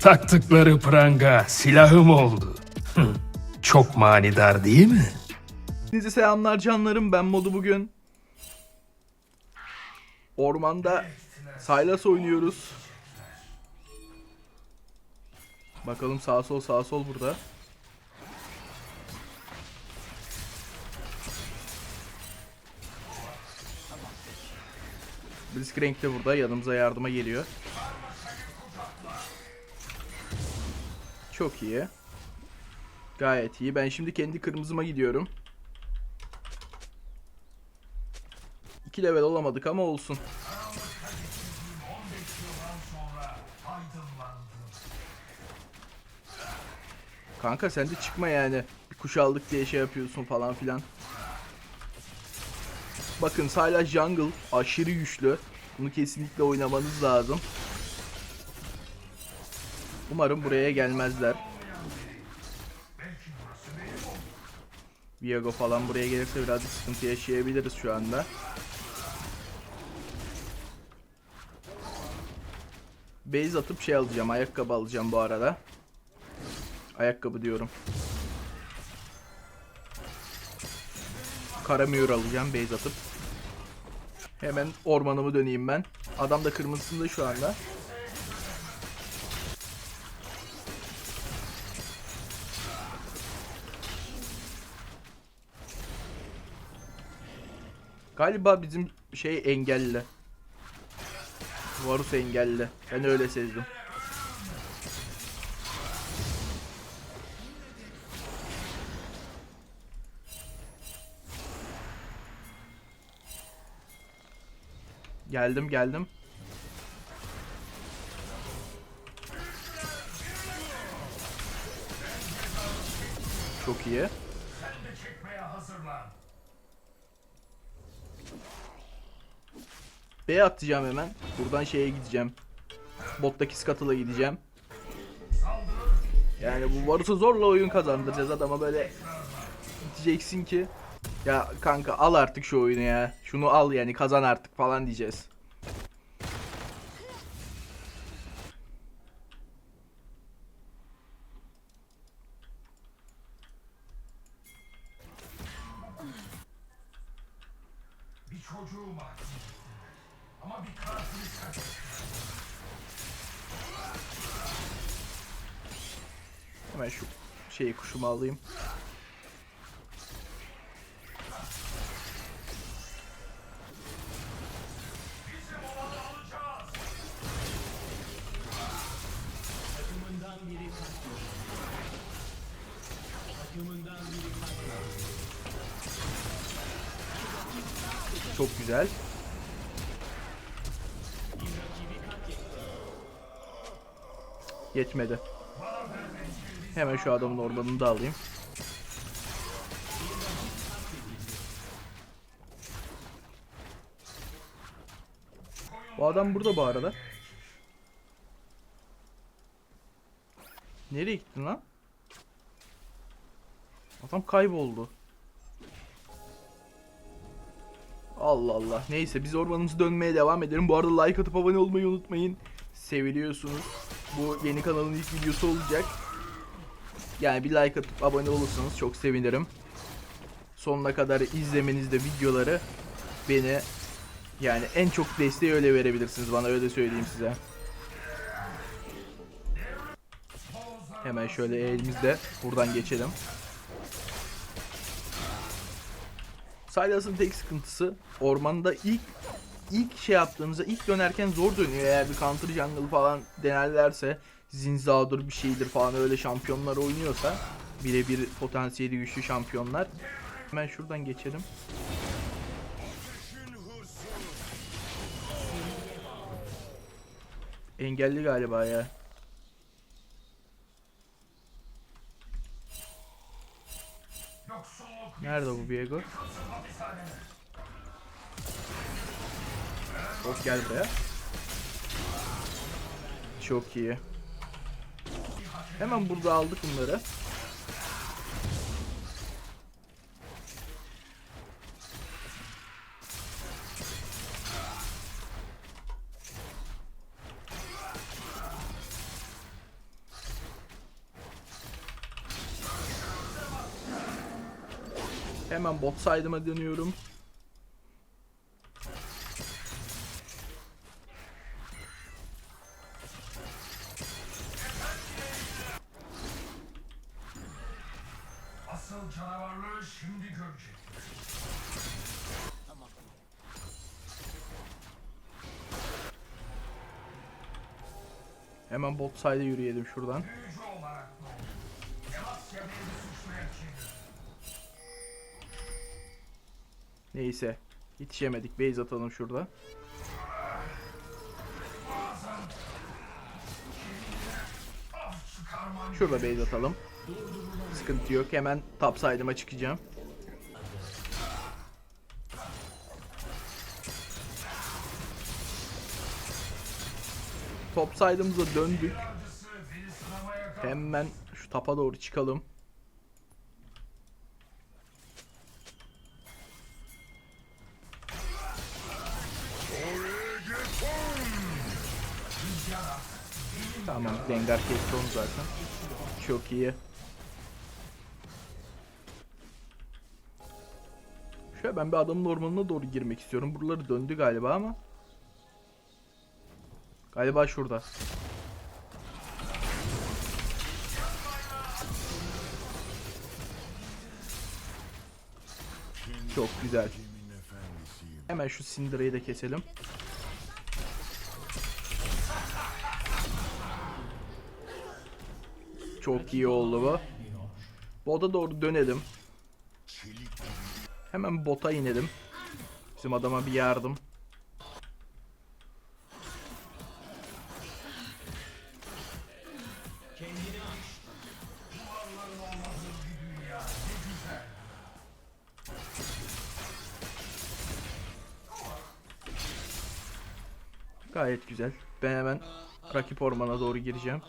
Taktıkları pranga silahım oldu. Çok manidar değil mi? Hepinize selamlar canlarım. Ben Modu bugün. Ormanda Sylas oynuyoruz. Bakalım sağ sol sağ sol burada. Blitzcrank de burada yanımıza yardıma geliyor. Çok iyi. Gayet iyi. Ben şimdi kendi kırmızıma gidiyorum. 2 level olamadık ama olsun. Kanka sen de çıkma yani. Bir kuş aldık diye şey yapıyorsun falan filan. Bakın hala jungle aşırı güçlü. Bunu kesinlikle oynamanız lazım. Umarım buraya gelmezler. Viago falan buraya gelirse birazcık sıkıntı yaşayabiliriz şu anda. Base atıp şey alacağım, ayakkabı alacağım bu arada. Ayakkabı diyorum. Karamür alacağım base atıp. Hemen ormanımı döneyim ben. Adam da kırmızısında şu anda. Galiba bizim şey engelli. Varus engelli. Ben öyle sezdim. Geldim geldim. Çok iyi. B atacağım hemen. Buradan şeye gideceğim. Bottaki Scuttle'a gideceğim. Yani bu Varus'u zorla oyun kazandıracağız adama böyle diyeceksin ki ya kanka al artık şu oyunu ya. Şunu al yani kazan artık falan diyeceğiz. Alayım. Çok güzel. Yetmedi. Hemen şu adamın ormanını da alayım. Bu adam burada bu arada. Nereye gittin lan? Adam kayboldu. Allah Allah. Neyse biz ormanımızı dönmeye devam edelim. Bu arada like atıp abone olmayı unutmayın. Seviliyorsunuz. Bu yeni kanalın ilk videosu olacak. Yani bir like atıp abone olursanız çok sevinirim. Sonuna kadar izlemenizde videoları beni yani en çok desteği öyle verebilirsiniz bana öyle söyleyeyim size. Hemen şöyle elimizde buradan geçelim. Sylas'ın tek sıkıntısı ormanda ilk ilk şey yaptığınızda ilk dönerken zor dönüyor eğer bir counter jungle falan denerlerse Zinzadur bir şeydir falan öyle şampiyonlar oynuyorsa birebir potansiyeli güçlü şampiyonlar. Hemen şuradan geçelim. Engelli galiba ya. Nerede bu Viego? Hop gel buraya. Çok iyi. Hemen burada aldık bunları. Hemen bot side'ıma dönüyorum. Canavarlığı şimdi görecek. Hemen bot side'a yürüyelim şuradan. Büyücü olarak? Neyse. Yetişemedik. Base atalım şurada. Şurada base atalım. Sıkıntı yok. Hemen top side'ıma çıkacağım. Top side'ımıza döndük. Hemen şu tapa doğru çıkalım. Tamam, Dengar kesti onu zaten. Çok iyi. Ben bir adamın ormanına doğru girmek istiyorum. Buraları döndü galiba ama. Galiba şurada. Çok güzel. Hemen şu Cindera'yı da keselim. Çok iyi oldu bu. Bota doğru dönelim. Hemen bota inelim. Bizim adama bir yardım. Gayet güzel. Ben hemen rakip ormana doğru gireceğim.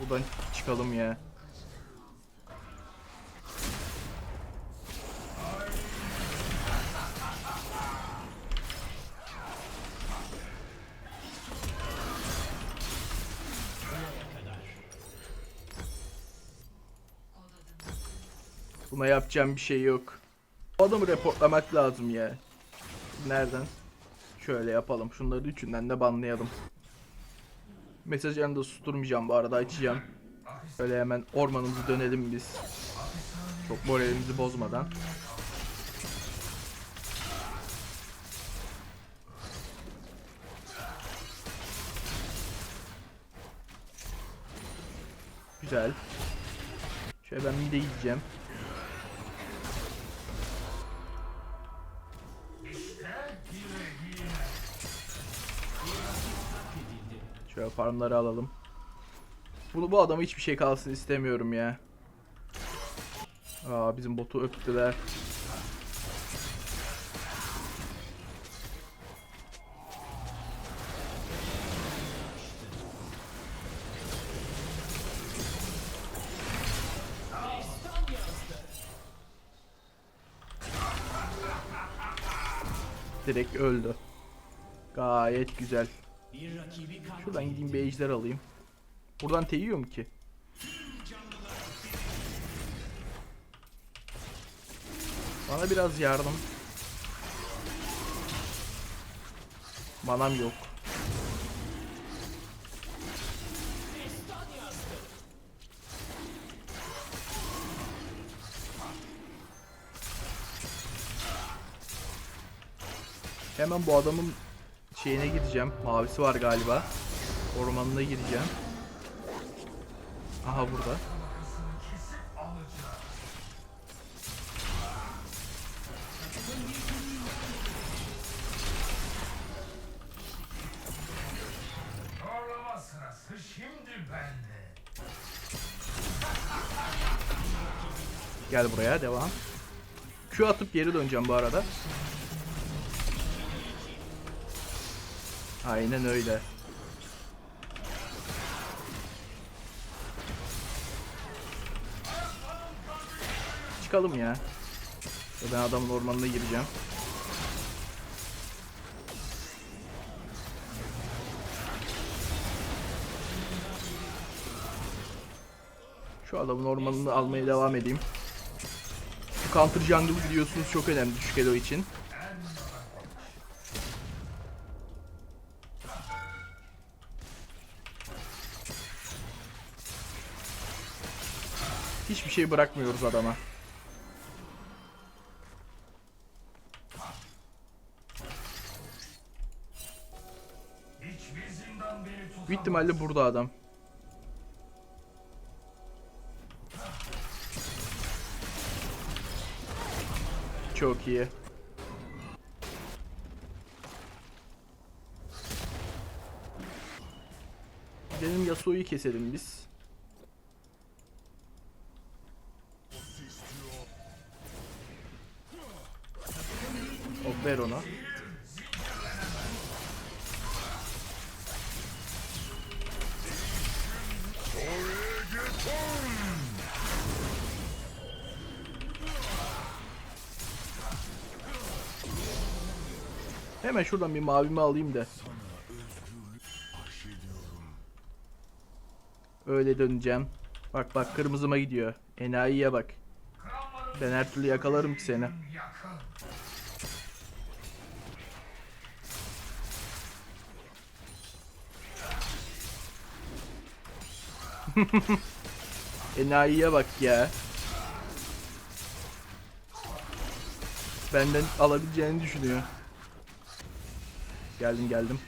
Buradan çıkalım ya. Buna yapacağım bir şey yok. Bu adamı reportlamak lazım ya. Nereden? Şöyle yapalım. Şunları üçünden de banlayalım. Mesajlarını da susturmayacağım bu arada açacağım. Şöyle hemen ormanımızı dönelim biz. Çok moralimizi bozmadan. Güzel. Şöyle ben mid'e gideceğim. Şöyle farmları alalım. Bunu bu adama hiçbir şey kalsın istemiyorum ya. Aa bizim botu öptüler. Direkt öldü. Gayet güzel. Şuradan gideyim bir ejder alayım. Buradan teyiyor mu ki? Bana biraz yardım. Manam yok. Hemen bu adamın şeyine gideceğim. Mavisi var galiba. Ormanına gireceğim. Aha burada. Gel buraya devam. Q atıp geri döneceğim bu arada. Aynen öyle. çıkalım ya. Ben adamın ormanına gireceğim. Şu adamın ormanını almaya devam edeyim. Bu counter jungle biliyorsunuz çok önemli düşük elo için. Hiçbir şey bırakmıyoruz adama. Büyük ihtimalle burada adam. Çok iyi. Benim Yasuo'yu keselim biz. Hemen şuradan bir mavimi alayım da. Öyle döneceğim. Bak bak kırmızıma gidiyor. Enayiye bak. Ben her türlü yakalarım ki seni. Enayiye bak ya. Benden alabileceğini düşünüyor. Geldim geldim.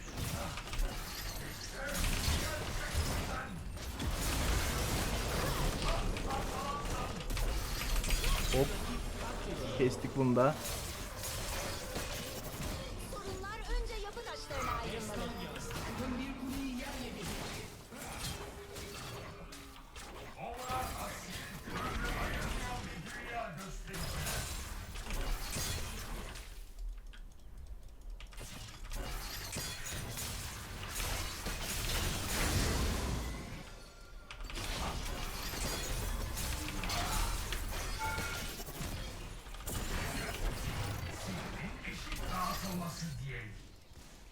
Hop. Kestik bunu da. Sorunlar önce yapı taşlarına ayrılmalı.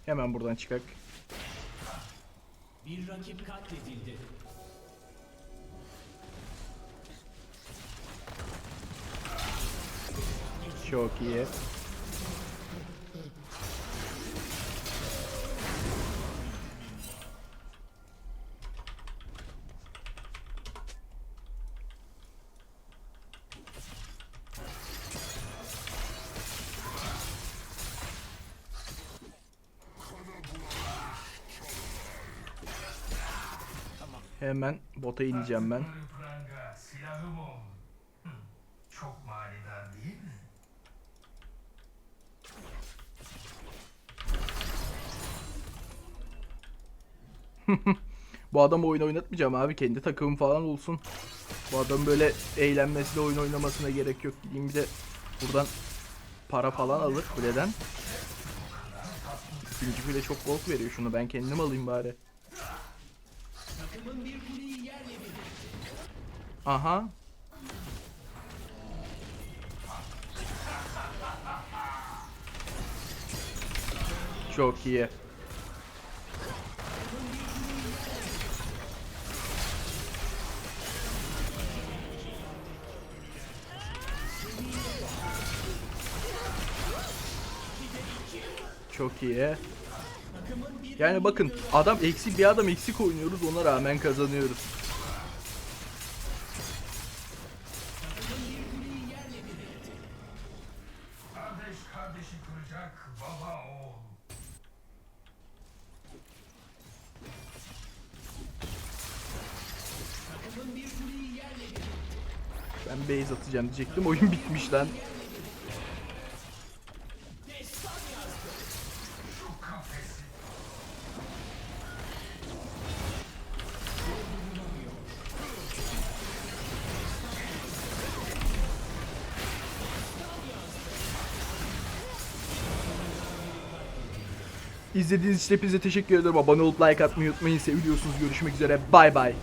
Hemen buradan çıkak. Bir rakip katledildi. Çok iyi. Hemen bota ineceğim ben. Çok manidar değil mi? Bu adamı oyun oynatmayacağım abi. Kendi takımım falan olsun. Bu adam böyle eğlenmesine, oyun oynamasına gerek yok. Gideyim bir de buradan para falan alır kuleden. İkinci kule çok gold veriyor şunu. Ben kendim alayım bari. Aha. Çok iyi. Çok iyi. Yani bakın adam eksik bir adam eksik oynuyoruz ona rağmen kazanıyoruz. Ben base atacağım diyecektim oyun bitmiş lan. İzlediğiniz için hepinize teşekkür ederim. Abone olup like atmayı unutmayın. Seviyorsunuz. Görüşmek üzere. Bay bay.